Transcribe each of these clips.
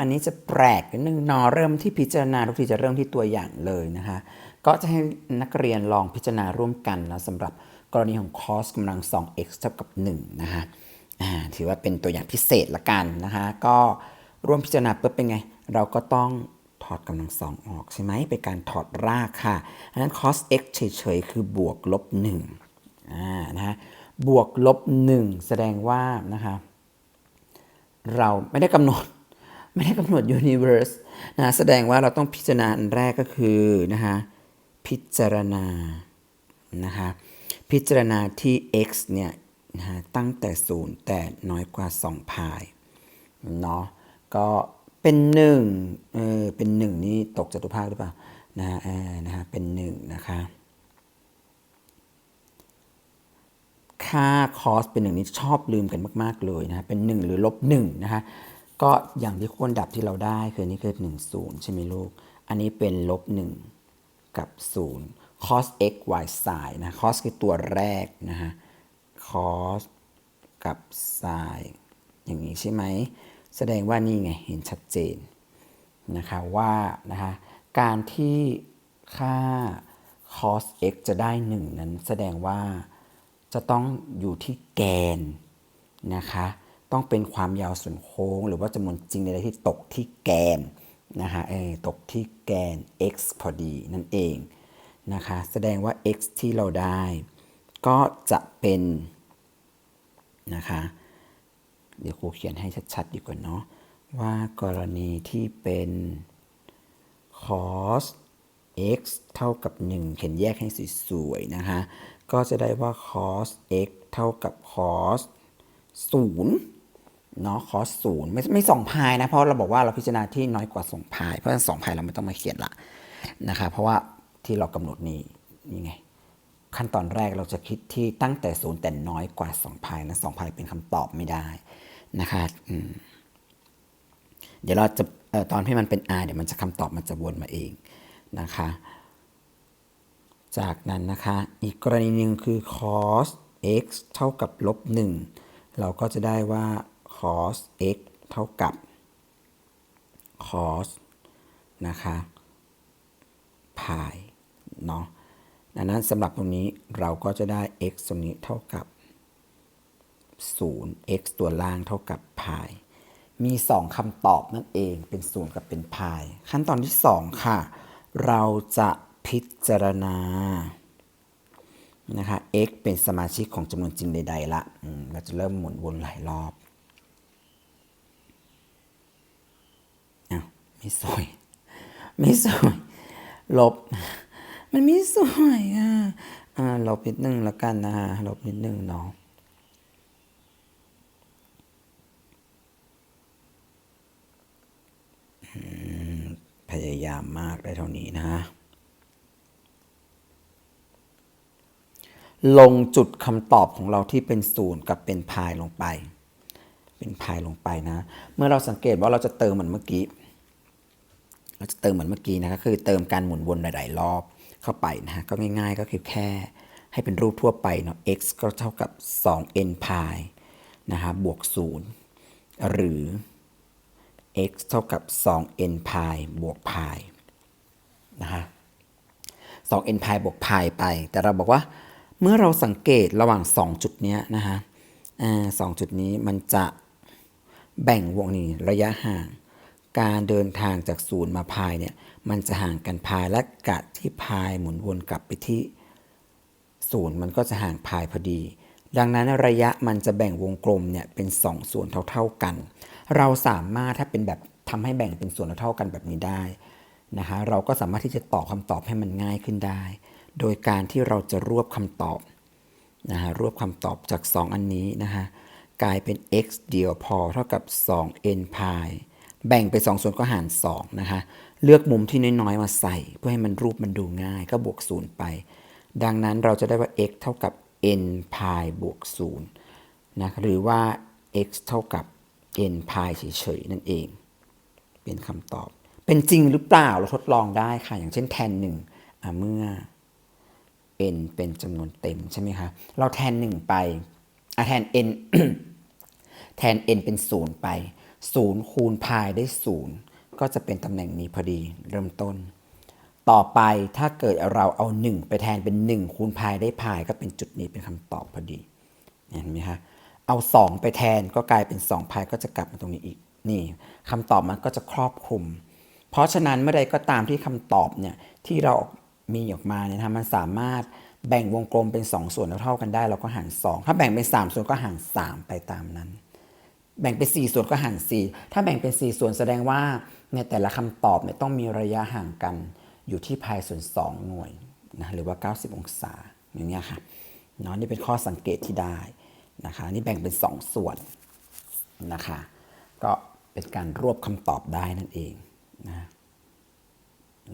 อันนี้จะแปลกนิดนึงนอเริ่มที่พิจารณาทุกทีจะเริ่มที่ตัวอย่างเลยนะคะ ก็จะให้นักเรียนลองพิจารณาร่วมกันนะสำหรับกรณีของ cos กำลัง 2x เท่ากับ 1 นะคะถือว่าเป็นตัวอย่างพิเศษละกันนะคะ ก็ร่วมพิจารณาปุ๊บเป็นไง เราก็ต้องถอดกำลังสองออกใช่ไหมเป็นการถอดรากค่ะอันนั้น cos x เฉยๆ คือบวกลบ1อ่านะฮะบวกลบ 1 แสดงว่านะคะเราไม่ได้กำหนด ไม่ได้กำหนด universe นะแสดงว่าเราต้องพิจารณาอันแรกก็คือนะคะพิจารณานะคะพิจารณาที่ x เนี่ยนะฮะตั้งแต่ 0 แต่น้อยกว่า 2 พายเนาะก็เป็น1เออเป็น 1 นี่ตกจตุภาคหรือเปล่านะฮะเออนะฮะเป็น1นะคะค่า cos เป็นหนึ่งนี้ชอบลืมกันมาก ๆ เลยนะฮะเป็น 1 หรือลบ1นะคะ ก็อย่างที่ควรดับที่เราได้คือนี่คือ1 0 ใช่ไหมลูก อันนี้เป็นลบ1กับ 0 cos x y sin นะ cos คือตัวแรกนะฮะ cos กับ sin อย่างนี้ใช่ไหม แสดงว่านี่ไง เห็นชัดเจนนะคะว่านะคะการที่ค่า cos x จะได้ 1 นั้นแสดงว่าจะต้องอยู่ที่แกนนะคะ ต้องเป็นความยาวส่วนโค้ง หรือว่าจำนวนจริงใดๆที่ตกที่แกนนะคะเอตกที่แกน x พอดีนั่นเองนะคะแสดงว่า x ที่เราได้ ก็จะเป็นนะคะเดี๋ยวครูเขียนให้ชัดๆดีกว่าเนาะว่ากรณีที่เป็น cos x เท่ากับ 1 เขียนแยกให้สวยๆนะคะ ก็จะได้ว่า cos x เท่ากับ cos 0 เนาะ cos 0ไม่ไม่สองพายนะ เพราะเราบอกว่าเราพิจารณาที่น้อยกว่าสองพาย เพราะฉะนั้นสองพายเราไม่ต้องมาเขียนละนะคะเพราะว่าที่เรากำหนดนี้นี่ไง ขั้นตอนแรกเราจะคิดที่ตั้งแต่ศูนย์แต่น้อยกว่า2พายนะสองพายเป็นคำตอบไม่ได้นะคะเดี๋ยวเราจะออตอนที่มันเป็น r เดี๋ยวมันจะคำตอบมันจะวนมาเองนะคะ จากนั้นนะคะ อีกกรณีหนึ่งคือ cos x เท่ากับลบ1เราก็จะได้ว่า cos x เท่ากับ cos นะคะพายเนาะดังนั้นสำหรับตรงนี้เราก็จะได้ x ตรงนี้เท่ากับ 0 x ตัวล่างเท่ากับพาย มี 2คำตอบนั่นเองเป็น 0 กับเป็นพาย ขั้นตอนที่ 2 ค่ะ เราจะพิจารณานะคะ x เป็นสมาชิกของจำนวนจริงใด ๆ ละ เราจะเริ่มหมุนวนหลายรอบอ้าว ไม่สวย ไม่สวย ลบ มันไม่สวยอะอ่าลบนิดนึงล้วกันนะฮะลบนิดนึงเนาะอืมพยายามมากได้เท่านี้นะฮะลงจุดคำตอบของเราที่เป็นศูนย์กับเป็นพายลงไป เป็นพายลงไปนะ เมื่อเราสังเกตว่าเราจะเติมเหมือนเมื่อกี้ เราจะเติมเหมือนเมื่อกี้นะก็คือเติมการหมุนวนหลายๆรอบเข้าไปนะฮะก็ง่ายๆก็คือแค่ให้เป็นรูปทั่วไปเนาะ x ก็เท่ากับ 2n พายนะฮะบวก 0 หรือ x เท่ากับ 2n พายบวกพายนะฮะ 2n พายบวกพายไป แต่เราบอกว่าเมื่อเราสังเกตระหว่าง 2 จุดเนี้ยนะฮะสองจุดนี้มันจะแบ่งวงนี้ระยะห่าง การเดินทางจากศูนย์มาพายเนี่ยมันจะห่างกันพายและกัดที่พายหมุนวนกลับไปที่ศูนย์มันก็จะห่างพายพอดี ดังนั้นระยะมันจะแบ่งวงกลมเนี่ยเป็น 2 ส่วนเท่าๆกัน เราสามารถถ้าเป็นแบบทำให้แบ่งเป็นส่วนเท่ากันแบบนี้ได้นะคะเราก็สามารถที่จะตอบคำตอบให้มันง่ายขึ้นได้ โดยการที่เราจะรวบคำตอบนะฮะรวบคำตอบจาก 2 อันนี้นะฮะกลายเป็น x เดียวพอเท่ากับ 2n พาย แบ่งไป2ส่วนก็หาร2นะคะ เลือกมุมที่น้อยๆมาใส่เพื่อให้มันรูปมันดูง่ายก็บวก0ไป ดังนั้นเราจะได้ว่า x เท่ากับ n พายบวก0นะหรือว่า x เท่ากับ n พายเฉยๆ นั่นเอง เป็นคำตอบ เป็นจริงหรือเปล่าเราทดลองได้ค่ะ อย่างเช่นแทนหนึ่งอะเมื่อ n เป็นจำนวนเต็มใช่ไหมคะ เราแทน 1 ไปอะแทน n แทน n เป็น 0 ไป 0 คูณพายได้ 0 ก็จะเป็นตำแหน่งนี้พอดีเริ่มต้น ต่อไปถ้าเกิดเราเอา 1 ไปแทนเป็น 1 คูณพายได้พายก็เป็นจุดนี้เป็นคำตอบพอดีเห็นไหมคะเอา 2 ไปแทนก็กลายเป็น 2 พายก็จะกลับมาตรงนี้อีกนี่คำตอบมันก็จะครอบคลุม เพราะฉะนั้นเมื่อใดก็ตามที่คำตอบเนี่ยที่เรามีออกมาเนี่ยนะมันสามารถแบ่งวงกลมเป็น 2 ส่วนแล้วเท่ากันได้ เราก็หาร 2 ถ้าแบ่งเป็น 3 ส่วนก็หาร 3 ไปตามนั้น แบ่งเป็น 4 ส่วนก็หาร4ถ้าแบ่งเป็น 4 ส่วนแสดงว่าในแต่ละคำตอบเนี่ยต้องมีระยะห่างกันอยู่ที่พายส่วน 2 หน่วยนะหรือว่า 90 องศาอย่างเงี้ยค่ะเนาะนี่เป็นข้อสังเกตที่ได้นะคะนี่แบ่งเป็น 2 ส่วนนะคะก็เป็นการรวบคำตอบได้นั่นเองนะ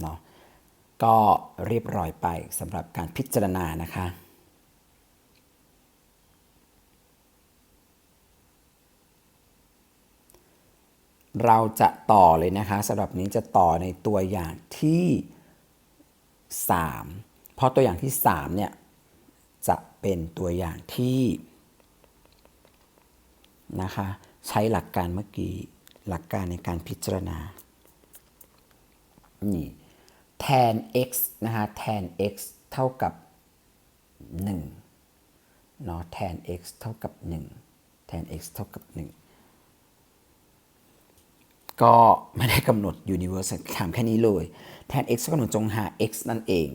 เนาะก็เรียบร้อยไปสำหรับการพิจารณานะคะ เราจะต่อเลยนะคะสำหรับนี้จะต่อในตัวอย่างที่ 3 เพราะตัวอย่างที่ 3 เนี่ย จะเป็นตัวอย่างที่นะคะใช้หลักการเมื่อกี้หลักการในการพิจารณา นี่ tan x นะคะ tan x เท่ากับ1เนาะ tan x เท่ากับ1 tan x เท่ากับ 1 ก็ไม่ได้กำหนด universe ถามแค่นี้เลย tan x ก็กำหนดจงหา x นั่นเอง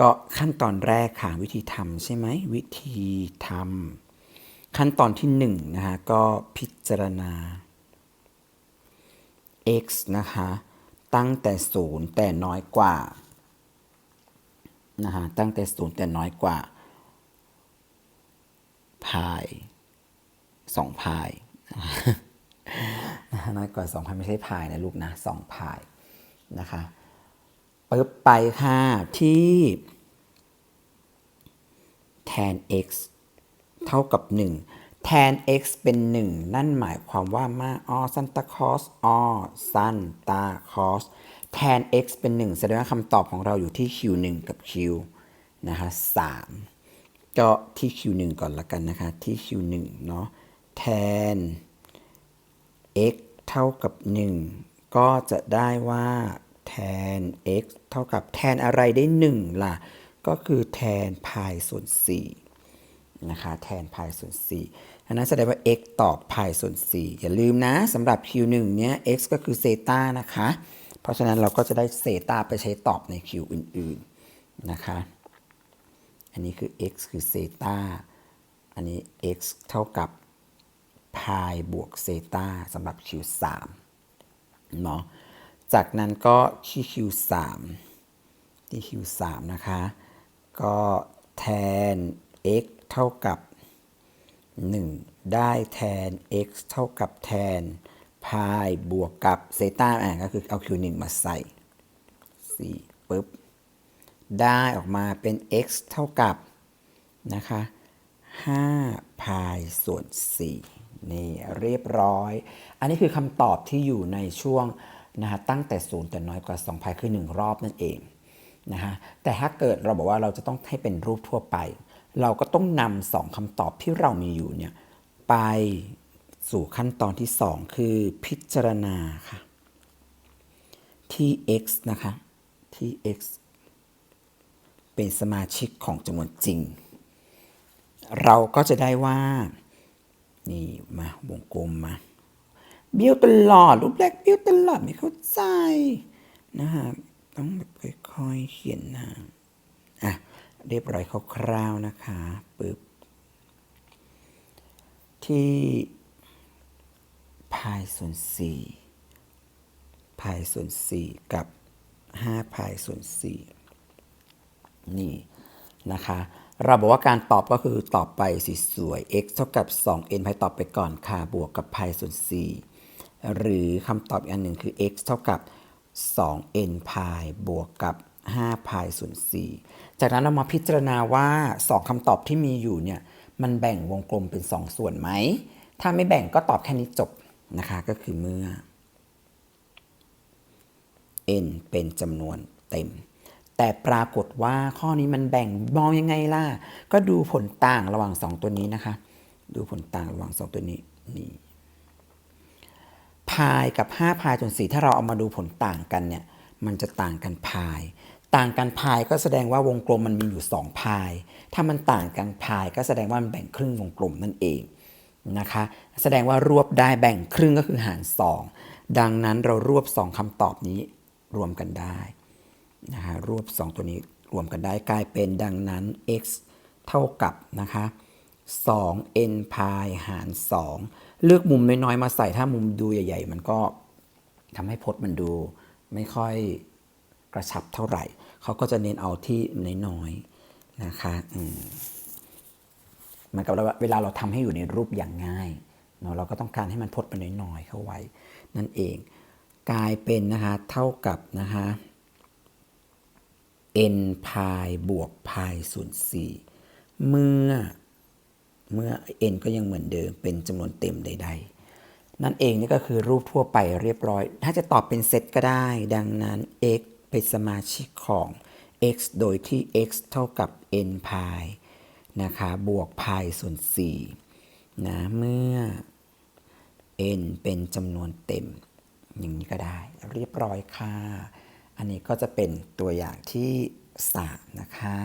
ก็ขั้นตอนแรกค่ะวิธีทำใช่ไหมวิธีทำขั้นตอนที่1นะคะก็พิจารณา x นะคะตั้งแต่0แต่น้อยกว่านะฮะตั้งแต่0แต่น้อยกว่าพาย2พาย น้อยกว่า2พายไม่ใช่พายนะลูกนะ2พายนะคะปึ๊บไปค่ะที่ tan x เท่ากับ 1 tan x เป็น 1 นั่นหมายความว่ามาออซันตาคอสออซันตาคอส tan x เป็น 1 แสดงว่าคำตอบของเราอยู่ที่ q 1 กับ q นะคะ3ก็ที่ q 1 ก่อนละกันนะคะ ที่ q 1 เนาะ tan x เท่ากับ 1 ก็จะได้ว่า tan x เท่ากับ tan อะไรได้ 1 ล่ะ ก็คือ tan พายส่วน4นะคะ tan พายส่วน4อันนั้นแสดงว่า x ตอบพายส่วน 4 อย่าลืมนะสำหรับ q 1 เนี้ย x ก็คือเซตานะคะ เพราะฉะนั้นเราก็จะได้เซตาไปใช้ตอบใน q อื่นๆนะคะ อันนี้คือ x คือเซตาอันนี้ x เท่ากับ พายบวกเซตาสำหรับ q 3 เนาะจากนั้นก็ที่ q 3 ที่ q 3 นะคะ ก็ tan x เท่ากับ 1 ได้ tan x เท่ากับ tan พายบวกกับเซตาอะก็คือเอา q 1 มาใส่4ปุ๊บ ได้ออกมาเป็น x เท่ากับนะคะ5พายส่วน 4 นี่เรียบร้อย อันนี้คือคำตอบที่อยู่ในช่วงนะฮะตั้งแต่0แต่น้อยกว่า 2 พายคือ 1 รอบนั่นเองนะฮะแต่ถ้าเกิดเราบอกว่าเราจะต้องให้เป็นรูปทั่วไป เราก็ต้องนำสองคำตอบที่เรามีอยู่เนี่ยไปสู่ขั้นตอนที่ 2 คือพิจารณาค่ะที่ x นะคะที่ x เป็นสมาชิกของจำนวนจริง เราก็จะได้ว่า นี่มาวงกลมมาเบี้ยวตลอดรูปแรกเบี้ยวตลอดไม่เข้าใจนะฮะต้องแบบค่อยๆเขียนนะอะเรียบร้อยคร่าวๆนะคะปึ๊บที่พายส่วนสี่พายส่วนสี่กับห้าพายส่วนสี่นี่นะคะ เราบอกว่าการตอบก็คือตอบไปสิสวย x เท่ากับ 2n พายตอบไปก่อนค่ะ บวกกับพายส่วน 4 หรือคำตอบอีกอันหนึ่งคือ x เท่ากับ 2n พายบวกกับ5พายส่วน 4 จากนั้นเรามาพิจารณาว่า 2คำตอบที่มีอยู่เนี่ยมันแบ่งวงกลมเป็น 2 ส่วนไหม ถ้าไม่แบ่งก็ตอบแค่นี้จบนะคะก็คือเมื่อ n เป็นจำนวนเต็ม แต่ปรากฏว่าข้อนี้มันแบ่งมองยังไงล่ะ ก็ดูผลต่างระหว่าง 2 ตัวนี้นะคะ ดูผลต่างระหว่าง 2 ตัวนี้นี่พายกับ 5 พายส่วน4ถ้าเราเอามาดูผลต่างกันเนี่ย มันจะต่างกันพาย ต่างกันพายก็แสดงว่าวงกลมมันมีอยู่ 2 พาย ถ้ามันต่างกันพายก็แสดงว่ามันแบ่งครึ่งวงกลมนั่นเองนะคะ แสดงว่ารวบได้แบ่งครึ่งก็คือหาร 2 ดังนั้นเรารวบ 2คำตอบนี้รวมกันได้ นะคะรวบ2ตัวนี้รวมกันได้กลายเป็นดังนั้น x เท่ากับนะคะ 2 n พายหาร 2 เลือกมุมน้อยๆมาใส่ถ้ามุมดูใหญ่ ๆ มันก็ทำให้พจน์มันดูไม่ค่อยกระชับเท่าไหร่ เขาก็จะเน้นเอาที่น้อยๆนะคะอืมเหมือนกับว่าเวลาเราทำให้อยู่ในรูปอย่างง่ายเนาะเราก็ต้องการให้มันพจน์มันน้อยๆเข้าไว้ นั่นเอง กลายเป็นนะคะเท่ากับนะคะ n พายบวกพายส่วน4เมื่อเมื่อ n ก็ยังเหมือนเดิมเป็นจำนวนเต็มใด ๆ นั่นเองนี่ก็คือรูปทั่วไปเรียบร้อย ถ้าจะตอบเป็นเซตก็ได้ ดังนั้น x เป็นสมาชิกของ x โดยที่ x เท่ากับ n พายนะคะบวกพายส่วน4นะเมื่อ n เป็นจำนวนเต็ม อย่างนี้ก็ได้ เรียบร้อยค่ะ อันนี้ก็จะเป็นตัวอย่างที่ 3 นะคะ